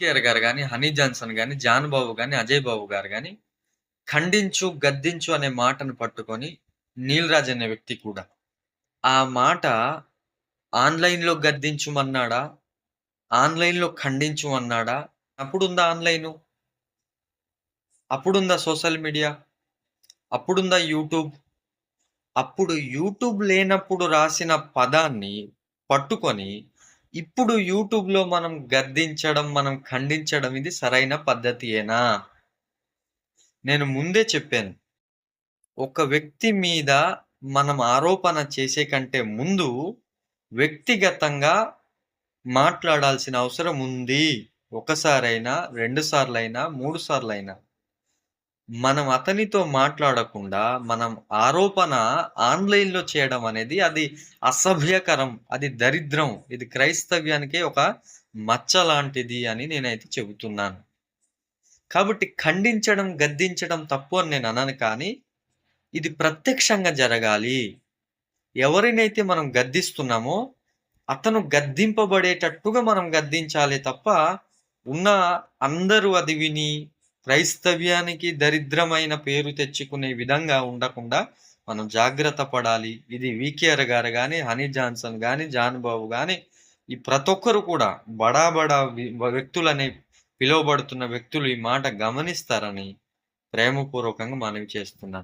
KR గారు కానీ Honey Johnson కానీ జాన్ బాబు కానీ అజయ్ బాబు గారు కానీ ఖండించు, గద్దించు అనే మాటను పట్టుకొని నీల్ రాజ్ అనే వ్యక్తి కూడా ఆ మాట ఆన్‌లైన్‌లో గద్దించుమన్నాడా? ఆన్‌లైన్‌లో ఖండించుమన్నాడా? అప్పుడుందా ఆన్‌లైను? అప్పుడుందా సోషల్ మీడియా? అప్పుడుందా యూట్యూబ్? అప్పుడు యూట్యూబ్ లేనప్పుడు రాసిన పదాన్ని పట్టుకొని, ఇప్పుడు యూట్యూబ్‌లో మనం గద్దించడం, మనం ఖండించడం ఇది సరైన పద్ధతియేనా? నేను ముందే చెప్పాను. ఒక వ్యక్తి మీద మనం ఆరోపణ చేసే కంటే ముందు వ్యక్తిగతంగా మాట్లాడాల్సిన అవసరం ఉంది. ఒకసారైనా, 2 సార్లైనా, మూడు సార్లైనా. మనం అతనితో మాట్లాడకుండా, మనం ఆరోపణ ఆన్‌లైన్‌లో చేయడం అనేది అది అసభ్యకరం. అది దరిద్రం. ఇది క్రైస్తవ్యానికే ఒక మచ్చ లాంటిది అని నేనైతే చెబుతున్నాను. కాబట్టి ఖండించడం, గద్దించడం తప్పు అని నేను అనను కానీ, ఇది ప్రత్యక్షంగా జరగాలి. ఎవరినైతే మనం గద్దిస్తున్నామో, అతను గద్దింపబడేటట్టుగా మనం గద్దించాలి తప్ప, ఉన్న అందరూ అది విని క్రైస్తవ్యానికి దరిద్రమైన పేరు తెచ్చుకునే విధంగా ఉండకుండా మనం జాగ్రత్త పడాలి. ఇది వీకేఆర్ గారు కానీ హనీ జాన్సన్ కానీ జాన్ బాబు కానీ ఈ ప్రతొక్కరు కూడా బడా బడా వి వ్యక్తులని పిలువబడుతున్న వ్యక్తులు ఈ మాట గమనిస్తారని ప్రేమపూర్వకంగా మనవి చేస్తున్నాను.